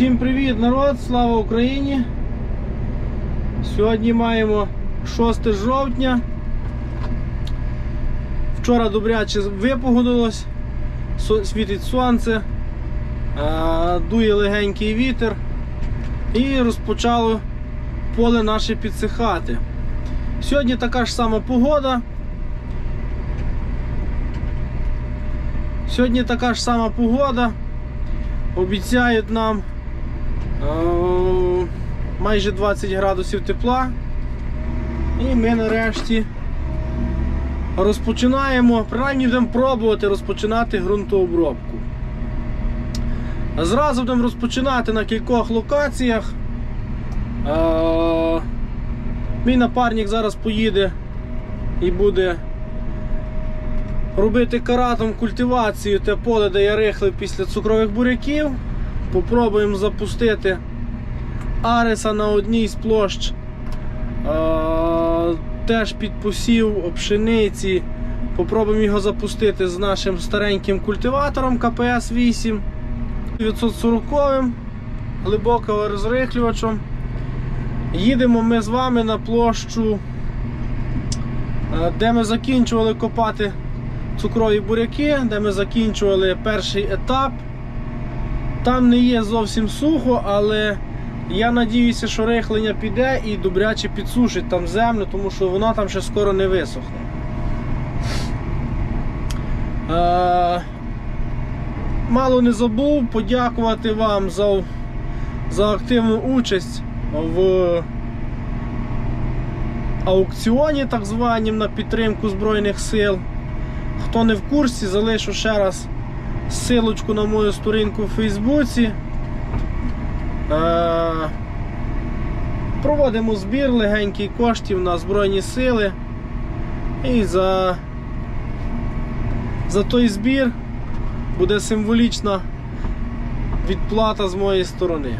Всім привіт, народ! Слава Україні! Сьогодні маємо 6 жовтня. Вчора добряче випогодилось, світить сонце, дує легенький вітер і розпочало поле наше підсихати. Сьогодні така ж сама погода. Сьогодні така ж сама погода. Обіцяють нам майже 20 градусів тепла. І ми нарешті розпочинаємо, принаймні будемо пробувати розпочинати ґрунтообробку. Зразу будемо розпочинати на кількох локаціях. Е, Мій напарник зараз поїде і буде робити каратом культивацію те поле, де я рихлив після цукрових буряків. Попробуємо запустити Ареса на одній з площ. Теж під посів пшениці. Попробуємо його запустити з нашим стареньким культиватором КПС 8 940 глибоко розрихлювачем. Їдемо ми з вами на площу, е, де ми закінчували копати цукрові буряки, де ми закінчували перший етап. Там не є зовсім сухо, але я надіюся, що рихлення піде і добряче підсушить там землю, тому що вона там ще скоро не висохне. Е, мало не забув подякувати вам за, за активну участь в аукціоні, так званім, на підтримку Збройних сил. Хто не в курсі, залишу ще раз силочку на мою сторінку в Фейсбуці. Е, Проводимо збір легенький коштів на Збройні Сили. І за, за той збір буде символічна відплата з моєї сторони.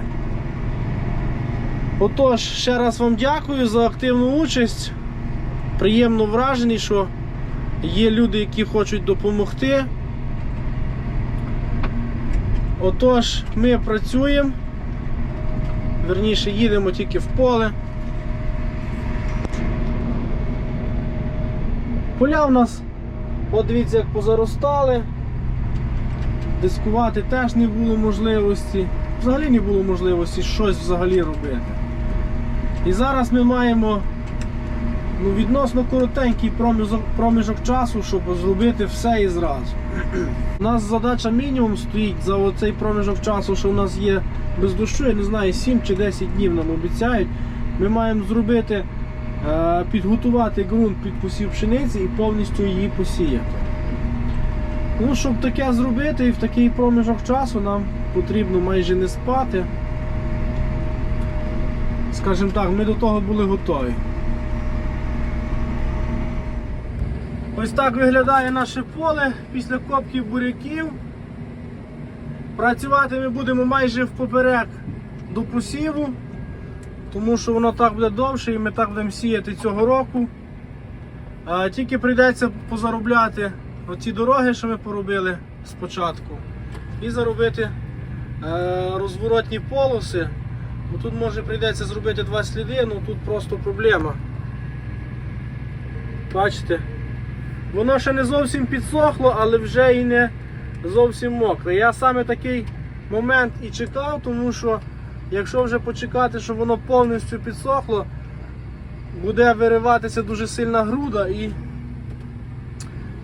Отож, ще раз вам дякую за активну участь. Приємно вражений, що є люди, які хочуть допомогти. Отож, ми працюємо. Верніше їдемо тільки в поле. Поля в нас, от дивіться, як позаростали. Дискувати теж не було можливості. Взагалі не було можливості щось взагалі робити. І зараз ми маємо ну, відносно коротенький проміжок, проміжок часу, щоб зробити все і зразу. У нас задача мінімум стоїть за оцей проміжок часу, що у нас є без дощу, я не знаю, 7 чи 10 днів нам обіцяють. Ми маємо зробити, е, підготувати ґрунт під посів пшениці і повністю її посіяти. Ну, щоб таке зробити і в такий проміжок часу нам потрібно майже не спати. Скажімо так, ми до того були готові. Ось так виглядає наше поле після копків буряків. Працювати ми будемо майже впоперек до посіву, тому що воно так буде довше і ми так будемо сіяти цього року. А, тільки прийдеться позаробляти оці дороги, що ми поробили спочатку, і заробити е, розворотні полоси. Бо тут може прийдеться зробити два сліди, але тут просто проблема. Бачите? Воно ще не зовсім підсохло, але вже і не зовсім мокре. Я саме такий момент і чекав, тому що якщо вже почекати, щоб воно повністю підсохло, буде вириватися дуже сильна груда і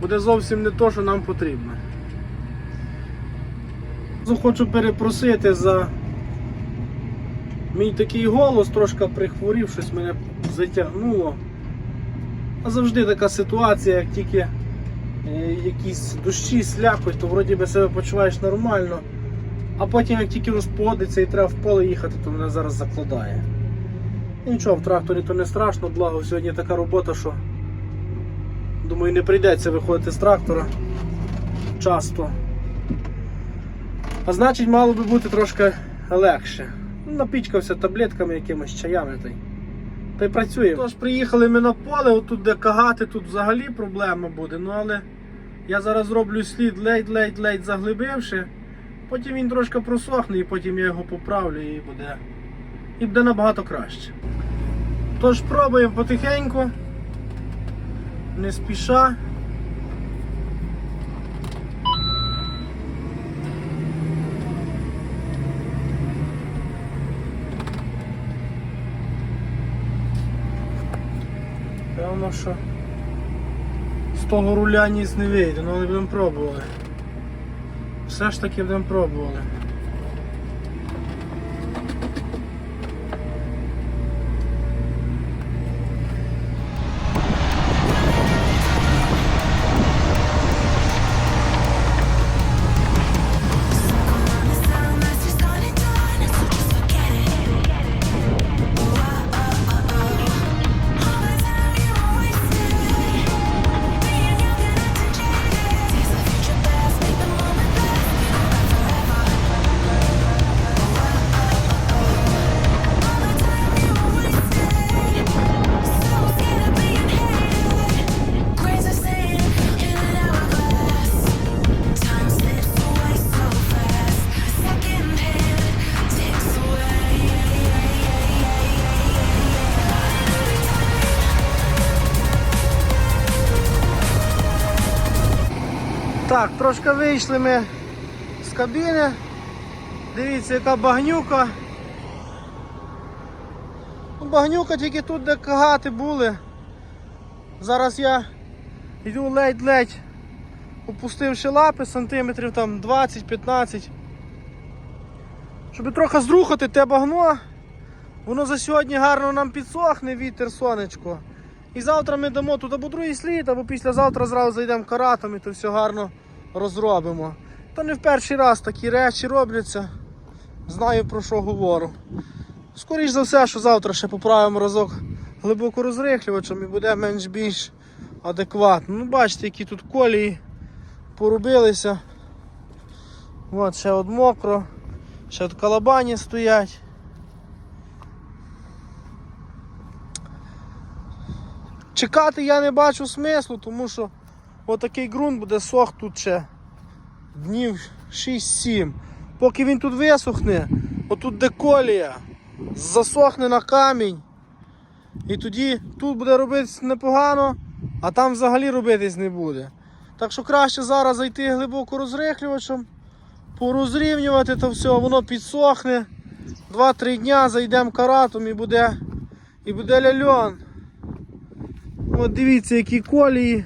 буде зовсім не то, що нам потрібно. Хочу перепросити за мій такий голос, трошки прихворів, щось мене затягнуло. А завжди така ситуація, як тільки е, якісь дощі, слякоть, то вроді би себе почуваєш нормально. А потім, як тільки розподиться і треба в поле їхати, то мене зараз закладає. І Нічого, в тракторі то не страшно, благо сьогодні така робота, що думаю, не прийдеться виходити з трактора часто. А значить, мало би бути трошки легше. Ну, Напічкався таблетками, якимись чаями. Та й та й працюємо. Тож приїхали ми на поле, отут де кагати, тут взагалі проблема буде. Ну але я зараз зроблю слід ледь-ледь-ледь заглибивши. Потім він трошки просохне і потім я його поправлю і буде, і буде набагато краще. Тож пробуємо потихеньку, не спіша. Певно, що з того руля ніс не вийде, ну але будемо пробувати. Все ж таки будемо пробувати. Трошки вийшли ми з кабіни. Дивіться, яка багнюка. Ну, Багнюка тільки тут, де кагати були. Зараз я йду ледь-ледь, опустивши лапи сантиметрів там 20-15. Щоб трохи зрухати те багно. Воно за сьогодні гарно нам підсохне, вітер, сонечко. І завтра ми дамо тут або другий слід, або післязавтра зразу зайдемо каратом і то все гарно розробимо. То не в перший раз такі речі робляться. Знаю про що говорю. Скоріше за все, що завтра ще поправимо разок глибоко розрихлювачем і буде менш-більш адекватно. Ну, бачите, які тут колії порубилися. От ще от мокро, ще от калабані стоять. Чекати я не бачу смислу, тому що отакий ґрунт буде сох тут ще днів 6-7. Поки він тут висохне, отут де колія, засохне на камінь. І тоді тут буде робитись непогано, а там взагалі робитись не буде. Так що краще зараз зайти глибоко розрихлювачем, порозрівнювати то все, воно підсохне. 2-3 дня зайдемо каратом і буде, і буде ляльон. От дивіться, які колії.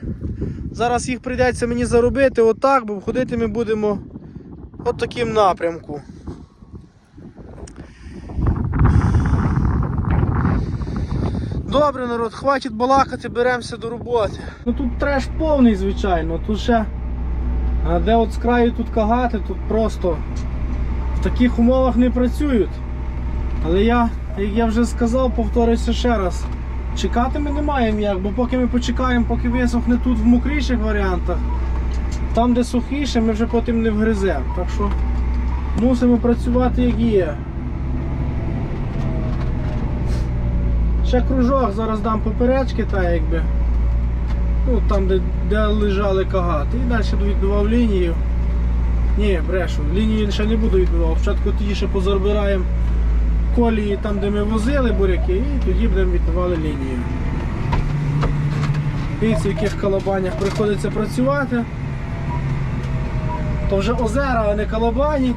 Зараз їх прийдеться мені заробити отак, бо ходити ми будемо от таким напрямку. Добре, народ, хватить балакати, беремося до роботи. Ну тут треш повний, звичайно. Тут ще де от з краю тут кагати, тут просто в таких умовах не працюють. Але я, як я вже сказав, повторюся ще раз. Чекати ми не маємо як, бо поки ми почекаємо, поки висохне тут в мокріших варіантах, там де сухіше, ми вже потім не вгриземо. Так що мусимо працювати як є. Ще кружок зараз дам поперечки, та якби. Ну, там, де, де лежали кагати. І далі відбивав лінію. Ні, брешу, лінію ще не буду відбивав. Спочатку тоді ще позабираємо колії там, де ми возили буряки, і тоді будемо віддавали лінію. Дивіться, в яких колобанях приходиться працювати. То вже озера, а не колобані.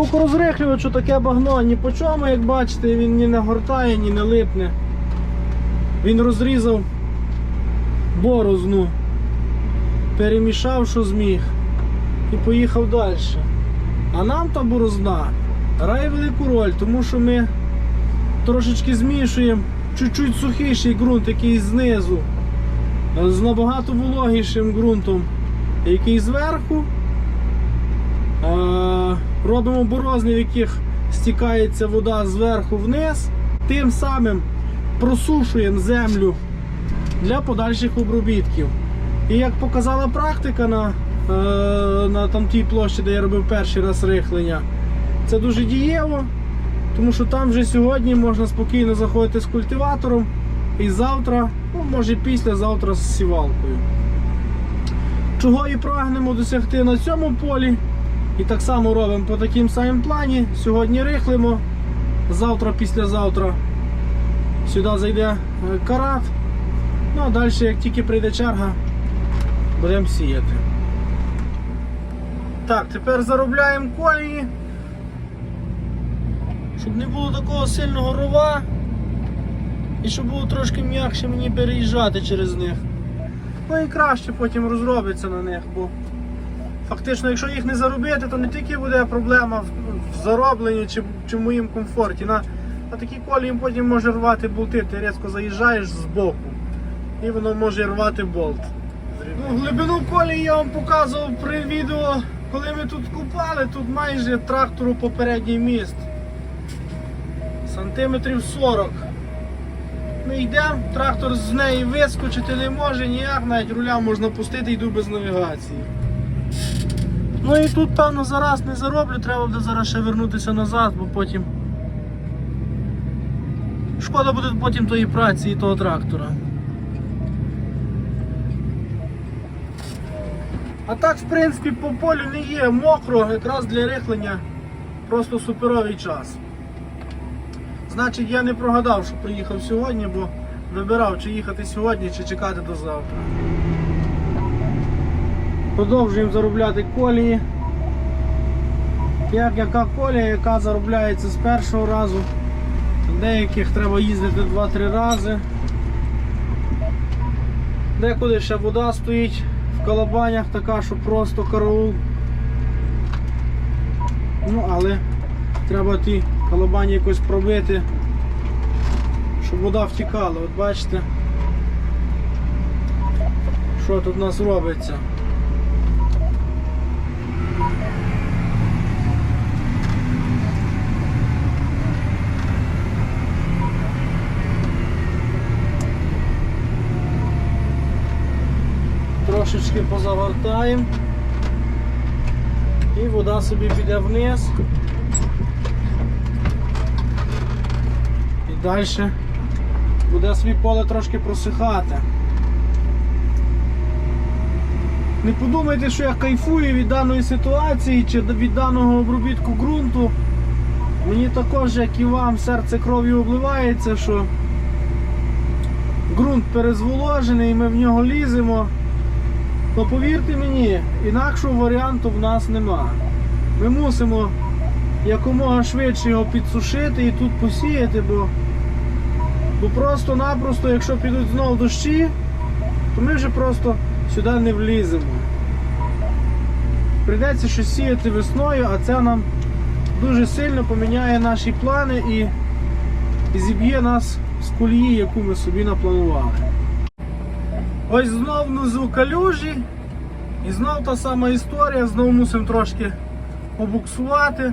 Глибоко розрихлювачу таке багно ні по чому, як бачите, він ні не гортає, ні не липне. Він розрізав борозну перемішав, що зміг, і поїхав далі. А нам та борозна грає велику роль, тому що ми трошечки змішуємо чуть-чуть сухіший ґрунт, який знизу, е, з набагато вологішим ґрунтом, який зверху. Робимо борозни, в яких стікається вода зверху вниз. Тим самим просушуємо землю для подальших обробітків. І як показала практика на, е, на там тій площі, де я робив перший раз рихлення, це дуже дієво, тому що там вже сьогодні можна спокійно заходити з культиватором і завтра, ну може післязавтра з сівалкою. Чого і прагнемо досягти на цьому полі. І так само робимо по таким самим плані. Сьогодні рихлимо, завтра, післязавтра сюди зайде е, карат. Ну а далі, як тільки прийде черга, будемо сіяти. Так, тепер заробляємо колії, щоб не було такого сильного рова і щоб було трошки м'якше мені переїжджати через них. Ну і краще потім розробиться на них, бо фактично, якщо їх не заробити, то не тільки буде проблема в, заробленні чи, чи в моїм комфорті. На, на такі колії потім може рвати болти, ти різко заїжджаєш з боку і воно може рвати болт. Ну, глибину колії я вам показував при відео, коли ми тут купали, тут майже трактору попередній міст. Сантиметрів 40. Ми йдемо, трактор з неї вискочити не може, ніяк, навіть руля можна пустити, йду без навігації. Ну і тут, певно, зараз не зароблю, треба буде зараз ще вернутися назад, бо потім. Шкода буде потім тої праці і того трактора. А так, в принципі, по полю не є мокро, якраз для рихлення просто суперовий час. Значить, я не прогадав, що приїхав сьогодні, бо вибирав, чи їхати сьогодні, чи чекати до завтра. Продовжуємо заробляти колії. Як яка колія, яка заробляється з першого разу. Деяких треба їздити 2-3 рази. Декуди ще вода стоїть в колобанях така, що просто караул. Ну, але треба ті колобані якось пробити, щоб вода втікала. От бачите, що тут у нас робиться. Трошечки позавертаємо і вода собі піде вниз. І далі буде собі поле трошки просихати. Не подумайте, що я кайфую від даної ситуації чи від даного обробітку ґрунту. Мені також, як і вам, серце кров'ю обливається, що ґрунт перезволожений, ми в нього ліземо. То повірте мені, інакшого варіанту в нас нема. Ми мусимо якомога швидше його підсушити і тут посіяти, бо, бо просто-напросто, якщо підуть знову дощі, то ми вже просто сюди не вліземо. Прийдеться щось сіяти весною, а це нам дуже сильно поміняє наші плани і, і зіб'є нас з колії, яку ми собі напланували. Ось знов внизу калюжі. І знов та сама історія, знову мусимо трошки побуксувати.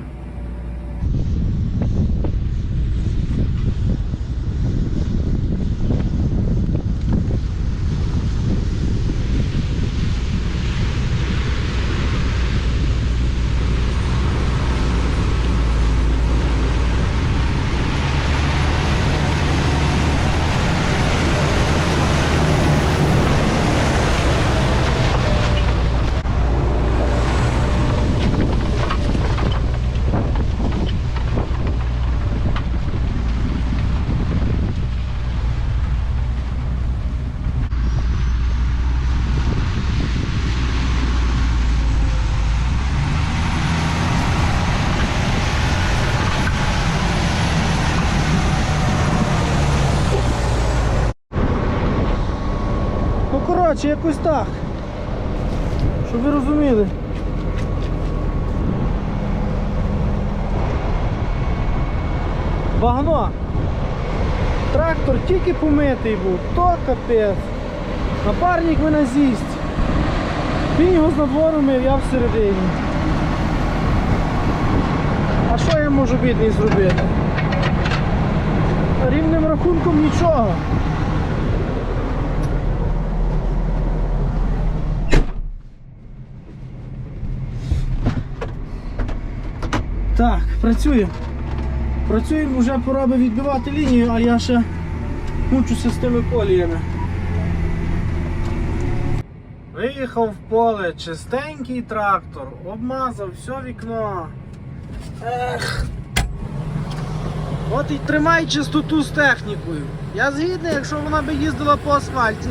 Ну коротше, якось так. Щоб ви розуміли. Багно. Трактор тільки помитий був, то капець. Напарник мене з'їсть. Він його з надвору мив, я всередині. А що я можу бідний зробити? Рівним рахунком нічого. Так, працюємо. Працюємо, вже пора би відбивати лінію, а я ще мучуся з тими коліями. Виїхав в поле, чистенький трактор, обмазав все вікно. Ех. От і тримай чистоту з технікою. Я згідний, якщо вона би їздила по асфальті,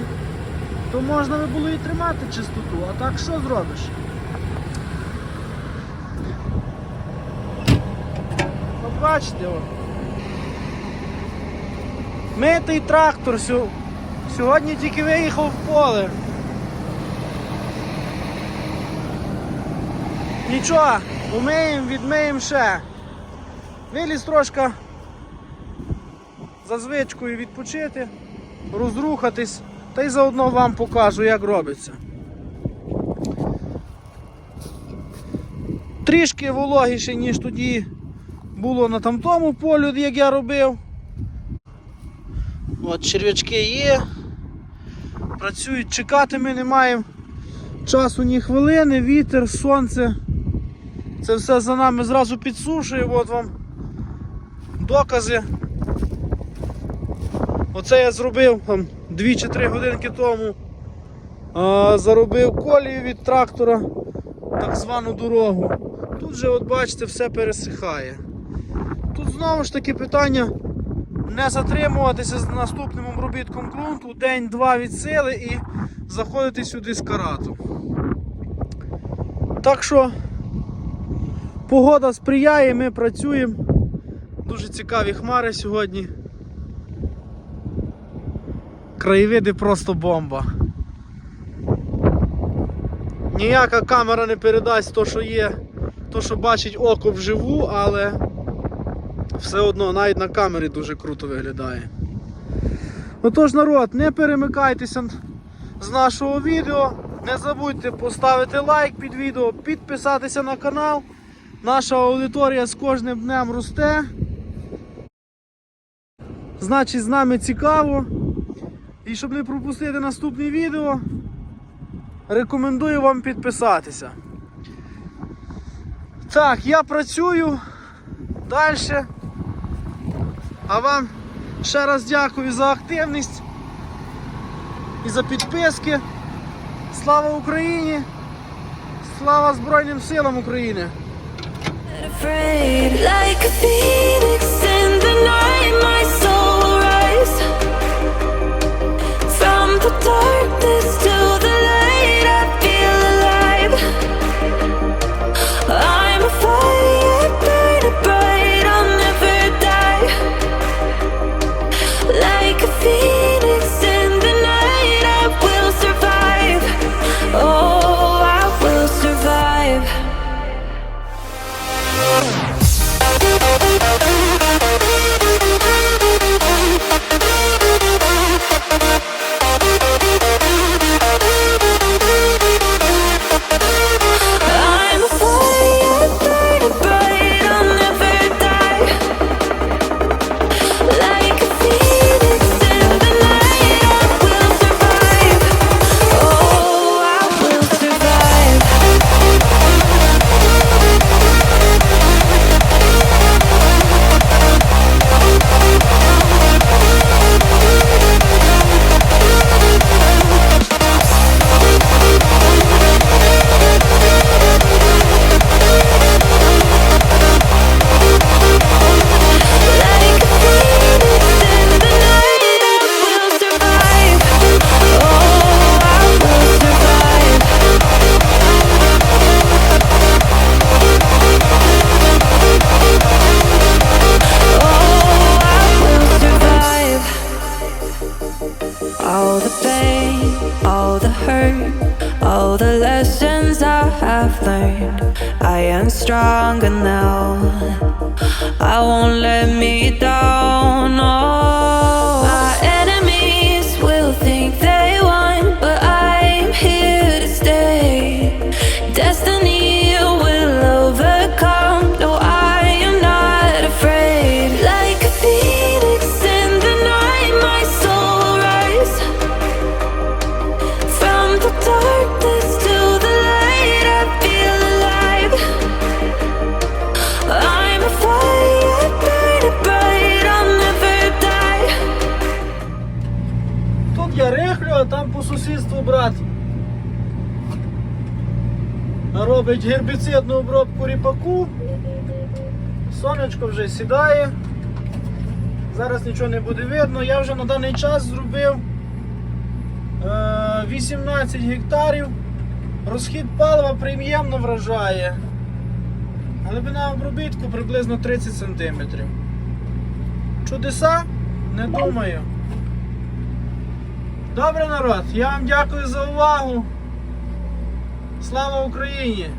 то можна би було і тримати чистоту, а так що зробиш? Бачите, от. Митий трактор сьогодні тільки виїхав в поле. Нічого, умиємо, відмиємо ще. Виліз трошки за звичкою відпочити, розрухатись, та й заодно вам покажу, як робиться. Трішки вологіше, ніж тоді було на тамтому полю, як я робив. От черв'ячки є. Працюють, чекати ми не маємо часу ні хвилини, вітер, сонце. Це все за нами зразу підсушує, от вам докази. Оце я зробив там 2 чи 3 годинки тому. А, заробив колію від трактора, так звану дорогу. Тут же, от бачите, все пересихає. Знову ж таки питання не затримуватися з наступним обробітком ґрунту, день-два від сили і заходити сюди з карату. Так що погода сприяє, ми працюємо. Дуже цікаві хмари сьогодні. Краєвиди просто бомба. Ніяка камера не передасть то, що є, то, що бачить око вживу, але все одно навіть на камері дуже круто виглядає. Отож, народ, не перемикайтеся з нашого відео. Не забудьте поставити лайк під відео, підписатися на канал. Наша аудиторія з кожним днем росте. Значить, з нами цікаво. І щоб не пропустити наступне відео, рекомендую вам підписатися. Так, я працюю далі. А вам ще раз дякую за активність і за підписки. Слава Україні! Слава Збройним силам України! like a phoenix in the night my soul All the pain, all the hurt, all the lessons I have learned. I am stronger now. I won't let me down. Oh, сусідству брат. Робить гербіцидну обробку ріпаку. Сонечко вже сідає. Зараз нічого не буде видно. Я вже на даний час зробив е, 18 гектарів. Розхід палива приємно вражає. Глибина обробітку приблизно 30 см. Чудеса? Не думаю. Добре, народ, я вам дякую за увагу. Слава Україні!